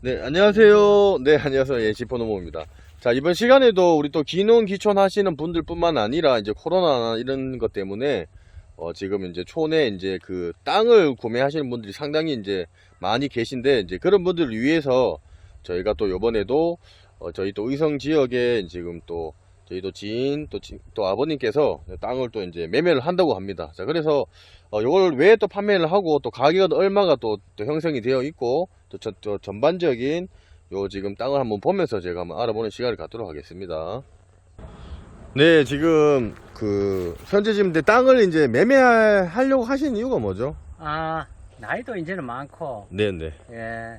네, 안녕하세요. 네, 안녕하세요. 예, 지포노모입니다. 자, 이번 시간에도 우리 또 기농 기촌 하시는 분들 뿐만 아니라 이제 코로나 이런 것 때문에 어, 지금 이제 촌에 이제 그 땅을 구매하시는 분들이 상당히 이제 많이 계신데 이제 그런 분들을 위해서 저희가 또 요번에도 어, 저희 또 의성 지역에 지금 또 저희 도 지인 또, 지- 또 아버님께서 땅을 또 이제 매매를 한다고 합니다. 자, 그래서 어, 요걸 왜 또 판매를 하고 또 가격은 얼마가 또, 또 형성이 되어 있고 또 저, 저 전반적인 요 지금 땅을 한번 보면서 제가 한번 알아보는 시간을 갖도록 하겠습니다. 네, 지금 그 현재 지금 땅을 이제 매매하려고 하신 이유가 뭐죠? 아, 나이도 이제는 많고, 네, 네. 예,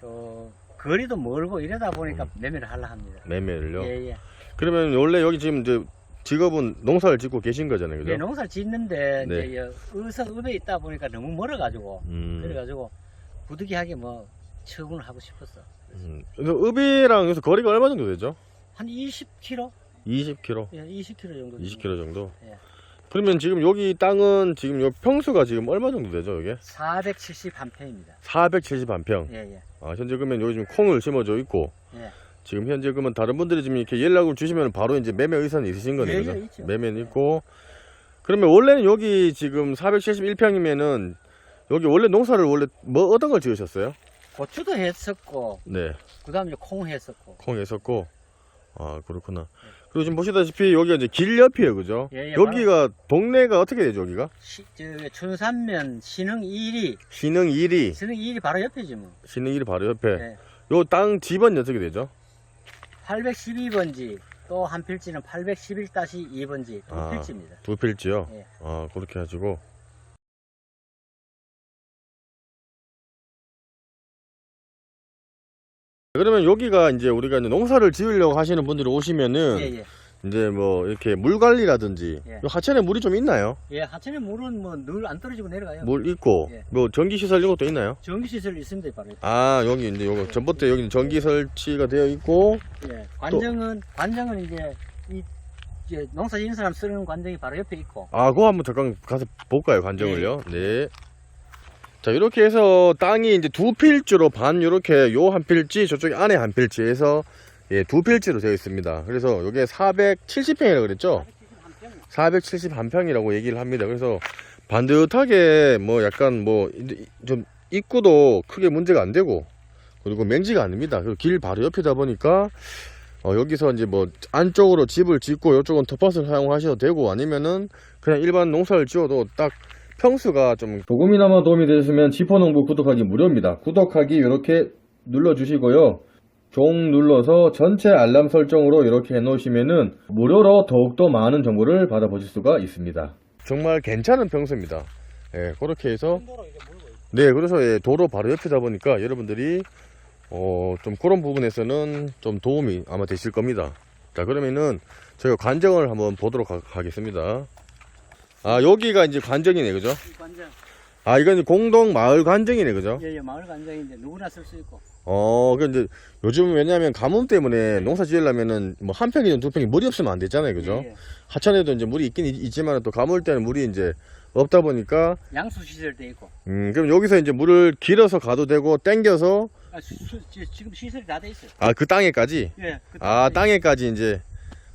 또, 거리도 멀고 이러다 보니까 매매를 하려 합니다. 매매를요. 예, 예. 그러면 원래 여기 지금 이제 직업은 농사를 짓고 계신 거잖아요, 그죠? 예, 농사를 짓는데, 네. 이제, 여- 의성 읍에 있다 보니까 너무 멀어가지고, 음, 그래가지고, 부득이하게 뭐, 처분을 하고 싶었어. 음. 그래서 읍이랑 여기서 거리가 얼마 정도 되죠? 한 20km? 20km, 예, 20km 정도. 20km 정도. 예. 그러면 지금 여기 땅은 지금 요 평수가 지금 얼마 정도 되죠, 이게? 471평입니다. 471평. 예, 예. 아, 현재 그러면 여기 지금 콩을 심어져 있고, 예. 지금 현재 그러면 다른 분들이 지금 이렇게 연락을 주시면 바로 이제 매매 의사는 있으신 거네요. 예, 그죠? 예, 있죠. 매매는 있고. 그러면 원래는 여기 지금 471평이면은 여기 원래 농사를 원래 뭐 어떤 걸 지으셨어요? 고추도 했었고, 네. 그 다음에 콩 했었고. 콩 했었고. 아, 그렇구나. 그리고 지금 보시다시피 여기가 이제 길 옆이에요. 그죠? 예, 예, 여기가 동네가 어떻게 되죠, 여기가? 시, 저, 춘산면 신흥 1위, 신흥 1위. 신흥 1위 바로 옆이지 뭐. 신흥 1위 바로 옆에. 예. 요 땅 집은 어떻게 되죠? 812번지 또 한 필지는 811-2번지 두 아. 필지입니다. 두 필지요? 예. 아, 그렇게 하시고. 그러면 여기가 이제 우리가 이제 농사를 지으려고 하시는 분들이 오시면은 예, 예. 이제 뭐 이렇게 물 관리라든지 예. 요 하천에 물이 좀 있나요? 예, 하천의 물은 뭐 늘 안 떨어지고 내려가요. 물 있고 예. 뭐 전기 시설 이런 것도 있나요? 전기 시설 있습니다, 바로. 아 여기 이제 요거 전봇대 여기 전기 설치가 되어 있고 예. 관정은, 관정은 이제, 이, 이제 농사 짓는 사람 쓰는 관정이 바로 옆에 있고. 아 그거 한번 잠깐 가서 볼까요 관정을요? 네. 자 이렇게 해서 땅이 이제 두 필지로 반 이렇게 요 한 필지 저쪽에 안에 한 필지에서 예, 두 필지로 되어 있습니다. 그래서 이게 470평이라고 그랬죠? 471평이라고 얘기를 합니다. 그래서 반듯하게 뭐 약간 뭐 좀 입구도 크게 문제가 안 되고 그리고 맹지가 아닙니다. 그리고 길 바로 옆이다 보니까 어, 여기서 이제 뭐 안쪽으로 집을 짓고 이쪽은 텃밭을 사용하셔도 되고 아니면은 그냥 일반 농사를 지어도 딱 평수가 좀 조금이나마 도움이 되셨으면 지포농부 구독하기 무료입니다. 구독하기 이렇게 눌러주시고요. 종 눌러서 전체 알람 설정으로 이렇게 해놓으시면은 무료로 더욱더 많은 정보를 받아보실 수가 있습니다. 정말 괜찮은 평수입니다. 예, 그렇게 해서. 네, 그래서 예, 도로 바로 옆이다 보니까 여러분들이 어, 좀 그런 부분에서는 좀 도움이 아마 되실 겁니다. 자, 그러면은 저희가 관정을 한번 보도록 하, 하겠습니다. 아, 여기가 이제 관정이네, 그죠? 이 관정. 아, 이건 공동 마을 관정이네, 그죠? 예, 예, 마을 관정인데 누구나 쓸 수 있고. 어, 그 이제 요즘 왜냐하면 가뭄 때문에 농사 지으려면은 뭐 한 평이든 두 평이 물이 없으면 안 되잖아요, 그죠? 예, 예. 하천에도 이제 물이 있긴 있- 있지만 또 가물 때는 물이 이제 없다 보니까 양수 시설도 있고. 음, 그럼 여기서 이제 물을 길어서 가도 되고 땡겨서 아, 수, 수, 지- 지금 시설이 다 돼 있어요. 아, 그 땅에까지 예. 그 아, 땅에 땅에까지 이제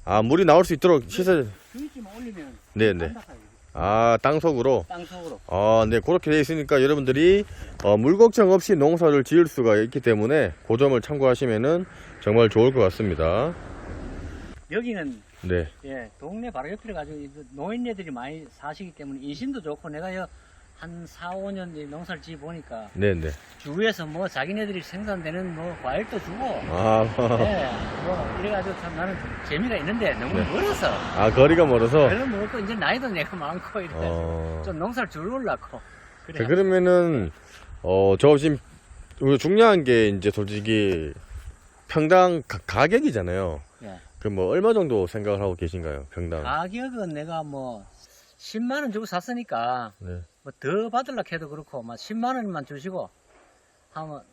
아, 물이 나올 수 있도록 시설 주위쯤 올리면 네, 네. 안 닦아요. 아, 땅 속으로 땅 속으로. 아, 네, 그렇게 돼 있으니까 여러분들이 어, 물 걱정 없이 농사를 지을 수가 있기 때문에 그 점을 참고하시면은 정말 좋을 것 같습니다. 여기는 네. 예, 동네 바로 옆에 가지고 이 노인네들이 많이 사시기 때문에 인심도 좋고 내가 여 한 4, 5년 이 농사를 지어 보니까 네, 네. 주위에서 뭐 자기네들이 생산되는 뭐 과일도 주고 아, 예, 뭐 이래가지고 참 나는 좀 재미가 있는데 너무 네. 멀어서 아, 거리가 멀어서 별로 멀고 이제 나이도 내가 많고 이래 어. 좀 농사를 줄을라고 그래 자, 그러면은 어, 저 지금 우리 중요한 게 이제 솔직히 평당 가, 가격이잖아요. 예. 그 뭐 얼마 정도 생각을 하고 계신가요? 평당. 가격은 내가 뭐 10만 원 주고 샀으니까 네. 뭐더 받으려 해도 그렇고 막 10만 원만 주시고 하면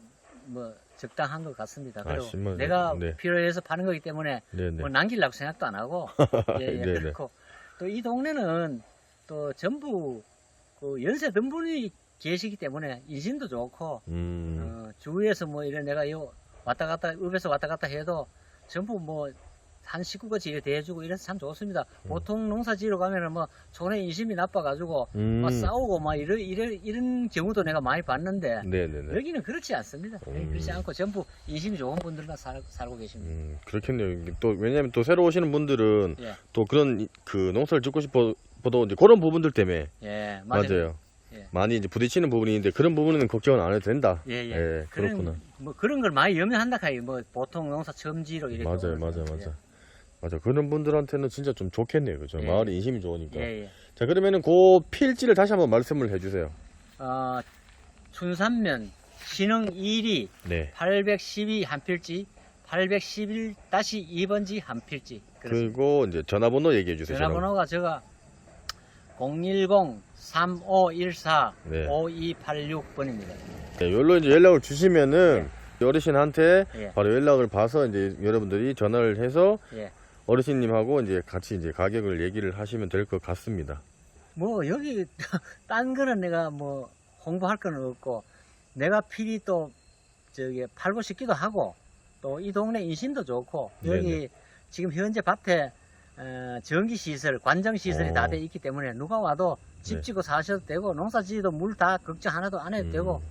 뭐 적당한 것 같습니다. 아, 그리고 10만 원. 내가 네. 필요해서 파는 거기 때문에 네, 네. 뭐 남기려고 생각도 안 하고 예, 예, 네, 네. 그렇고 또 이 동네는 또 전부 그 연세 든 분이 계시기 때문에 인심도 좋고 음. 어, 주위에서 뭐 이런 내가 요 왔다 갔다 읍에서 왔다 갔다 해도 전부 뭐 한 식구같이 이렇게 대해주고 이래서 참 좋습니다. 음. 보통 농사지로 가면은 뭐 촌에 인심이 나빠가지고 음. 막 싸우고 막 이런 이런 이런 경우도 내가 많이 봤는데 네네네. 여기는 그렇지 않습니다. 여기 음. 그렇지 않고 전부 인심이 좋은 분들만 살, 살고 계십니다. 음, 그렇겠네요. 또 왜냐면 또 새로 오시는 분들은 예. 또 그런 이- 그 농사를 짓고 싶어도 이제 그런 부분들 때문에 예, 맞아요. 예. 많이 이제 부딪히는 부분이 있는데 그런 부분은 걱정은 안 해도 된다. 예, 예. 예, 그렇구나. 그런, 뭐 그런 걸 많이 염려한다 카이 뭐 보통 농사 처음지로 이렇게 맞아요, 오는 맞아요. 맞아요. 맞아. 그런 분들한테는 진짜 좀 좋겠네요. 그죠? 예. 마을에 인심이 좋으니까. 예, 예. 자, 그러면은 그 필지를 다시 한번 말씀을 해주세요. 어, 춘산면 신흥 1위 네. 812 한 필지 811-2번지 한 필지 그렇습니다. 그리고 이제 전화번호 얘기해 주세요. 전화번호가 제가 010-3514 네. 5286번입니다. 네, 여기로 이제 연락을 주시면은 어르신한테 예. 바로 연락을 봐서 이제 여러분들이 전화를 해서 예. 어르신님하고 이제 같이 이제 가격을 얘기를 하시면 될 것 같습니다. 뭐 여기 딴 거는 내가 뭐 홍보할 건 없고 내가 필히 또 저기 팔고 싶기도 하고 또 이 동네 인심도 좋고 여기 네네. 지금 현재 밭에 어, 전기 시설, 관정 시설이 어. 다돼 있기 때문에 누가 와도 집 네. 짓고 사셔도 되고 농사 지어도 물 다 걱정 하나도 안 해도 음. 되고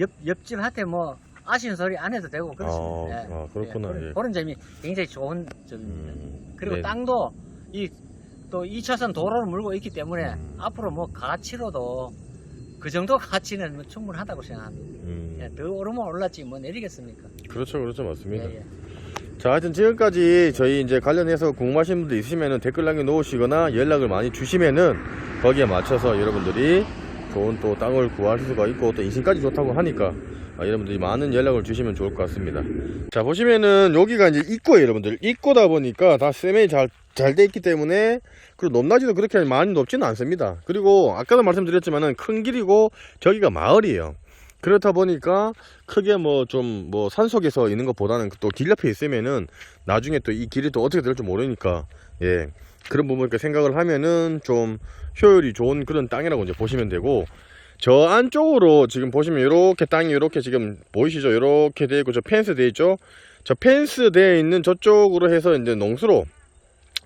옆 옆집 밭에 뭐 아쉬운 소리 안 해도 되고 그렇습니다. 아, 아, 그렇구나, 그런, 예. 그런 점이 굉장히 좋은 점입니다. 음, 그리고 네. 땅도 이 또 2차선 도로를 물고 있기 때문에 음. 앞으로 뭐 가치로도 그 정도 가치는 뭐 충분하다고 생각합니다. 음, 예, 더 오르면 올랐지 뭐 내리겠습니까? 그렇죠, 그렇죠, 맞습니다. 예, 예. 자, 하여튼 지금까지 저희 이제 관련해서 궁금하신 분들 있으면은 댓글 남겨 놓으시거나 연락을 많이 주시면은 거기에 맞춰서 여러분들이 좋은 또 땅을 구할 수가 있고 또 인심까지 좋다고 하니까 아, 여러분들이 많은 연락을 주시면 좋을 것 같습니다. 자, 보시면은 여기가 이제 입구예요, 여러분들. 입구다 보니까 다 세면이 잘, 잘 돼 있기 때문에 그리고 높낮이도 그렇게 많이 높지는 않습니다. 그리고 아까도 말씀드렸지만은 큰 길이고 저기가 마을이에요. 그렇다 보니까 크게 뭐좀뭐 산속에서 있는 것보다는 또 길 옆에 있으면은 나중에 또 이 길이 또 어떻게 될지 모르니까 예. 그런 부분 이렇게 생각을 하면은 좀 효율이 좋은 그런 땅이라고 이제 보시면 되고 저 안쪽으로 지금 보시면 이렇게 땅이 이렇게 지금 보이시죠? 이렇게 되어 있고 저 펜스 되어 있죠? 저 펜스 되어 있는 저쪽으로 해서 이제 농수로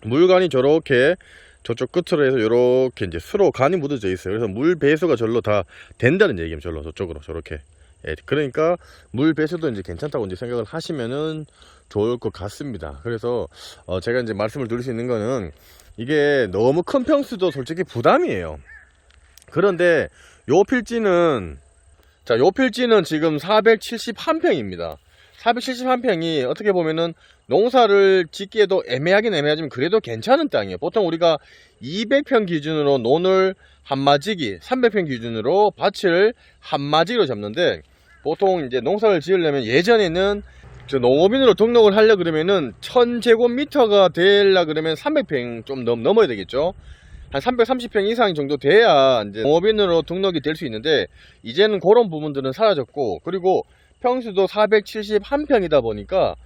물관이 저렇게 저쪽 끝으로 해서 이렇게 이제 수로 간이 묻어져 있어요. 그래서 물 배수가 절로 다 된다는 얘기예요. 절로 저쪽으로 저렇게. 예, 그러니까 물 배수도 이제 괜찮다고 이제 생각을 하시면은 좋을 것 같습니다. 그래서 어 제가 이제 말씀을 드릴 수 있는 거는 이게 너무 큰 평수도 솔직히 부담이에요. 그런데 요 필지는 자, 요 필지는 지금 471평입니다. 471평이 어떻게 보면은 농사를 짓기에도 애매하긴 애매하지만 그래도 괜찮은 땅이에요. 보통 우리가 200평 기준으로 논을 한마지기, 300평 기준으로 밭을 한마지기로 잡는데 보통 이제 농사를 지으려면 예전에는 저 농업인으로 등록을 하려 그러면은 1000제곱미터가 되려 그러면 300평 좀 넘, 넘어야 되겠죠. 한 330평 이상 정도 돼야 이제 농업인으로 등록이 될 수 있는데 이제는 그런 부분들은 사라졌고 그리고 평수도 471평이다 보니까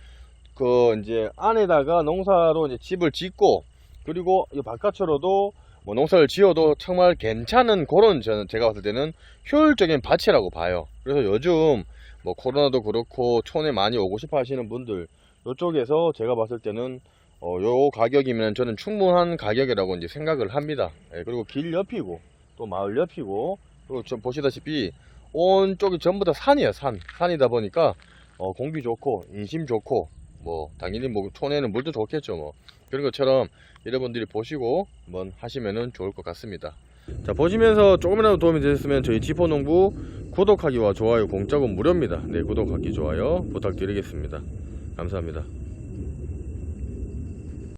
그 이제 안에다가 농사로 이제 집을 짓고 그리고 이 바깥으로도 뭐 농사를 지어도 정말 괜찮은 그런 저는 제가 봤을 때는 효율적인 밭이라고 봐요. 그래서 요즘 뭐 코로나도 그렇고 촌에 많이 오고 싶어 하시는 분들 이쪽에서 제가 봤을 때는 어, 요 가격이면 저는 충분한 가격이라고 이제 생각을 합니다. 예, 그리고 길 옆이고 또 마을 옆이고 그리고 좀 보시다시피 온 쪽이 전부 다 산이에요. 산 산이다 보니까 어, 공기 좋고 인심 좋고 뭐 당연히 뭐 촌에는 물도 좋겠죠. 뭐 그런 것처럼 여러분들이 보시고 한번 하시면은 좋을 것 같습니다. 자 보시면서 조금이라도 도움이 되셨으면 저희 지포농부 구독하기와 좋아요 공짜고 무료입니다. 네 구독하기 좋아요 부탁드리겠습니다. 감사합니다.